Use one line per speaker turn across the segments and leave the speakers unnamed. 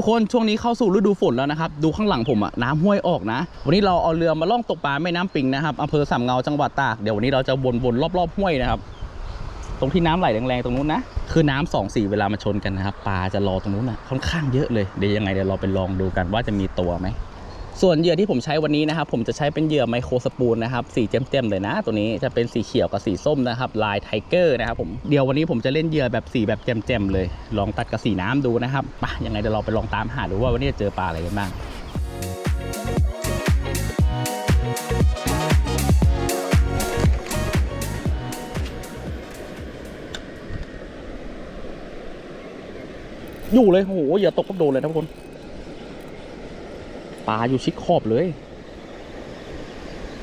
ทุกคนช่วงนี้เข้าสู่ฤดูฝนแล้วนะครับ ดูข้างหลังผมอะน้ำห้วยออกนะ วันนี้เราเอาเรือมาล่องตกปลาแม่น้ำปิงนะครับอำเภอสามเงาจังหวัดตากเดี๋ยววันนี้เราจะวนๆรอบๆห้วยนะครับ ตรงที่น้ำไหลแรงๆตรงนู้นนะคือน้ำสองสีเวลามาชนกันนะครับปลาจะรอตรงนู้นนะค่อนข้างเยอะเลยเดี๋ยวยังไงเดี๋ยวเราไปลองดูกันว่าจะมีตัวไหม ส่วนเหยื่อที่ผมใช้วันนี้นะครับ ผมจะใช้เป็นเหยื่อไมโครสปูนนะครับสีเต็มๆเลยนะ ตัวนี้จะเป็นสีเขียวกับสีส้มนะครับลายไทเกอร์นะครับผมเดี๋ยววันนี้ผมจะเล่นเหยื่อแบบสีแบบแจ่มๆเลย ลองตัดกับสีน้ำดูนะครับปะยังไงเดี๋ยวเราไปลองตามหาดูว่าวันนี้จะเจอปลาอะไรกันบ้างอยู่เลยโอ้โหอย่าตกก็โดนเลยนะทุกคน ปลาอยู่ชิดขอบเลย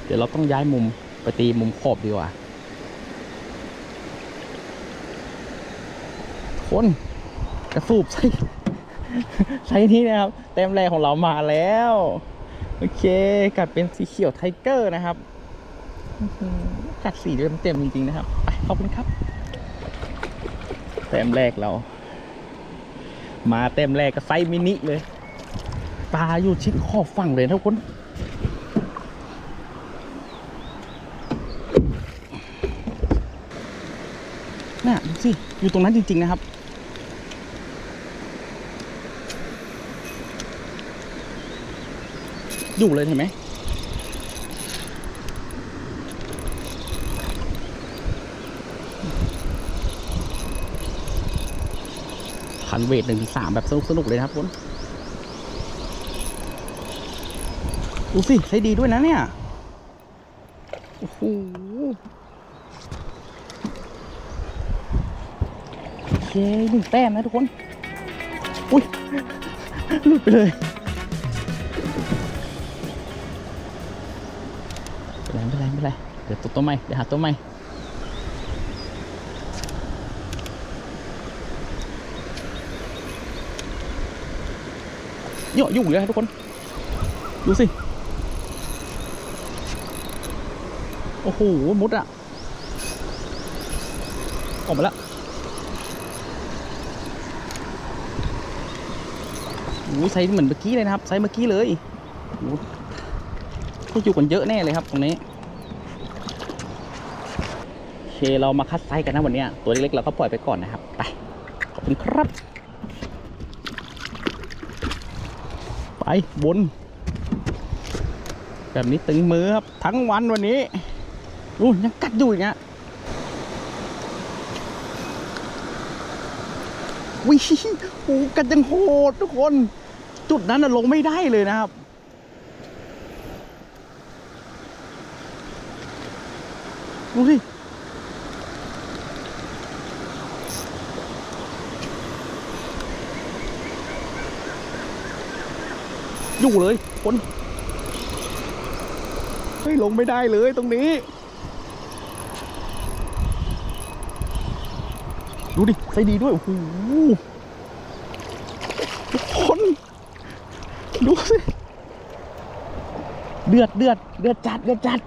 เดี๋ยวเราต้องย้ายมุมไปตีมุมขอบดีกว่า คนกระสูบใส่ใส่นี้นะครับ เต็มแรงของเรามาแล้ว โอเค กัดเป็นสีเขียวไทเกอร์นะครับกัดสีเต็มๆจริง ๆ นะครับไปขอบคุณครับ เต็มแรกเรา มาเต็มแรกก็ไซมินิเลย ปลาอยู่ชิดขอบฝั่งเลยนะทุกคนน่ะดูสิ อยู่ตรงนั้นจริง ๆ นะครับ อยู่เลยเห็นไหมคันเวทหนึ่งสามแบบสนุกสนุกๆเลยนะครับคุณ ดูสิใช้ดีด้วยนะเนี่ย โอ้โหโอเคหนึ่งแต้มนะทุกคน อุ้ยหลุดไปเลยไม่เป็นไรไม่เป็นไรไม่เป็นเดี๋ยวตัวตัวใหม่เดี๋ยวหาตัวใหม่เยอะยุ่งเลยทุกคน ดูสิ โอ้โห มุดอะออกมาแล้วโอ้โหไซส์เหมือนเมื่อกี้เลยนะครับ ไซส์เมื่อกี้เลยโอ้โหก็อยู่กันเยอะแน่เลยครับตรงนี้โอเคเรามาคัดไซส์กันนะวันนี้ ตัวเล็กๆเราก็ปล่อยไปก่อนนะครับ ไป ขอบคุณครับ ไปบน แบบนี้ตึงมือครับ ทั้งวันวันนี้ อู้ยังกัดอยู่อีกอะวิโอ้กัดยังโหดทุกคน จุดนั้นน่ะลงไม่ได้เลยนะครับ ดูสิอยู่เลยคนเฮ้ยลงไม่ได้เลยตรงนี้ ดูดิใส่ดีด้วย โอ้โหทุกคน ดูสิเดือดเดือดเดือดจัดเดือดจัด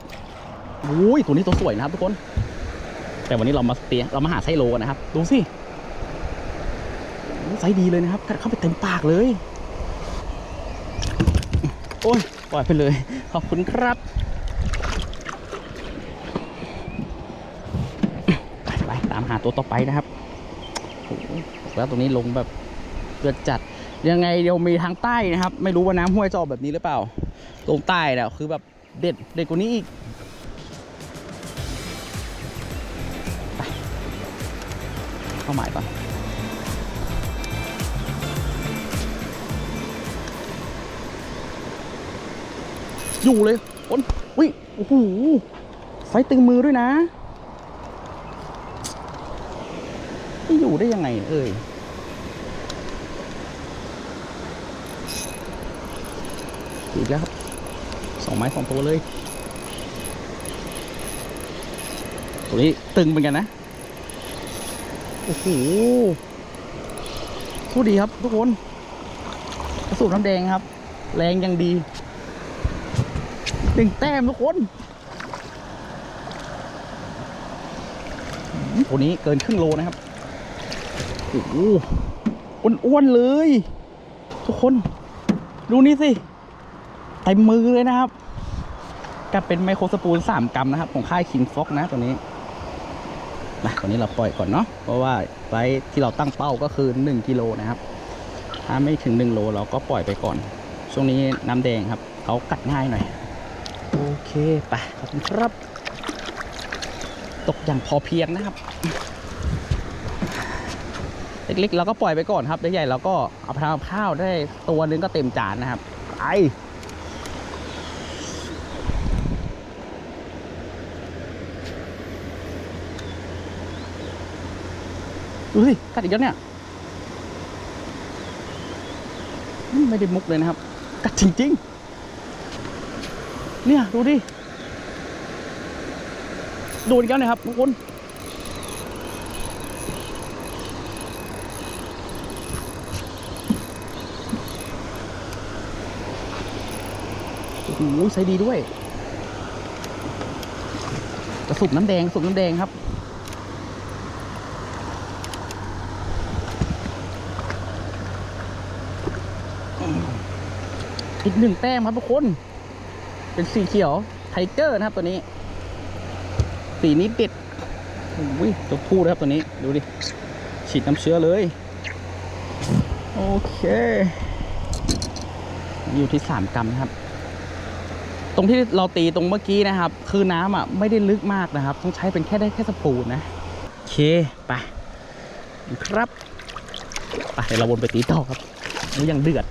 โอ้ยตัวนี้ตัวสวยนะครับทุกคน แต่วันนี้เรามาเตียเรามาหาไซโลกันนะครับ ดูสิไซดีเลยนะครับกัดเข้าไปเต็มปากเลย โอ้ยปล่อยไปเลย ขอบคุณครับไปไปตามหาตัวต่อไปนะครับ โหแล้วตรงนี้ลงแบบเดือดจัด ยังไงเดี๋ยวมีทางใต้นะครับ ไม่รู้ว่าน้ำห้วยจะออกแบบนี้หรือเปล่า ตรงใต้เนี่ยคือแบบเด็ดเด็ดกว่านี้อีกไปเข้าหมายก่อนอยู่เลยคนอุ้ยโอ้โหไฟตึงมือด้วยนะไม่ อยู่ได้ยังไงเอ่ยอีกแล้วครับสองไม้สองตัวเลย ตัวนี้ตึงเหมือนกันนะ โอ้โหสู้ดีครับทุกคนกระสุนน้ำแดงครับ แรงยังดีหนึ่งแต้มทุกคนตัวนี้เกินครึ่งโลนะครับ โอ้โหอ้วนๆเลย ทุกคน ดูนี่สิเต็มมือเลยนะครับกับเป็นไมโครสปูล3กรัมนะครับ ของค่ายคิงฟ็อกนะตัวนี้นะตัวนี้เราปล่อยก่อนเนาะเพราะว่าไว้ที่เราตั้งเป้าก็คือ1กิโลนะครับ ถ้าไม่ถึง1โลเราก็ปล่อยไปก่อน ช่วงนี้น้ำแดงครับเขากัดง่ายหน่อย โอเคไปขอบคุณครับ ตกอย่างพอเพียงนะครับ เล็กๆเราก็ปล่อยไปก่อนครับใหญ่ๆเราก็เอาไปทำข้าวได้ตัวนึงก็เต็มจานนะครับไปดูสิกัดอีกแล้วเนี่ย ไม่ได้มุกเลยนะครับ กัดจริงๆ เนี่ย ดูดิ โดนอีกแล้วนะครับทุกคน โอ้โหใช้ดีด้วย กระสุกน้ำแดงสุกน้ำแดงครับ อีกหนึ่งแต้มครับทุกคน เป็นสีเขียวไทเกอร์นะครับตัวนี้ สีนี้ติดโอ้ยตัวผู้นะครับตัวนี้ ดูดิ ฉีดน้ำเชื้อเลย โอเค อยู่ที่3กรัมครับ ตรงที่เราตีตรงเมื่อกี้นะครับ คือน้ำอะไม่ได้ลึกมากนะครับ ต้องใช้เป็นแค่ได้แค่สปูนนะโอเคไปครับไปเดี๋ยวเราวนไปตีต่อครับนี่ยังเดือด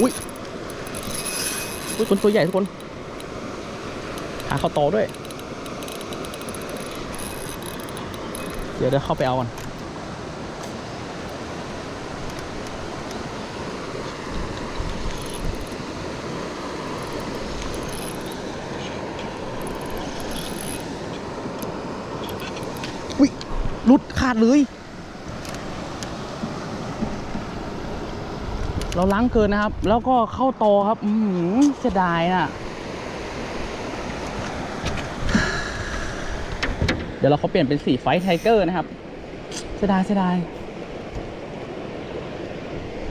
อุ้ยอุ้ยคนตัวใหญ่ทุกคน หาข้าวตด้วย เดี๋ยวเดี๋ยวเข้าไปเอาก่อนอุ้ยหลุดขาดเลย เราล้างเกินนะครับ แล้วก็เข้าโตครับ อือหือเสียดายน่ะ เดี๋ยวเราเขาเปลี่ยนเป็นสีไฟท์ไทเกอร์นะครับเสียดายเสียดาย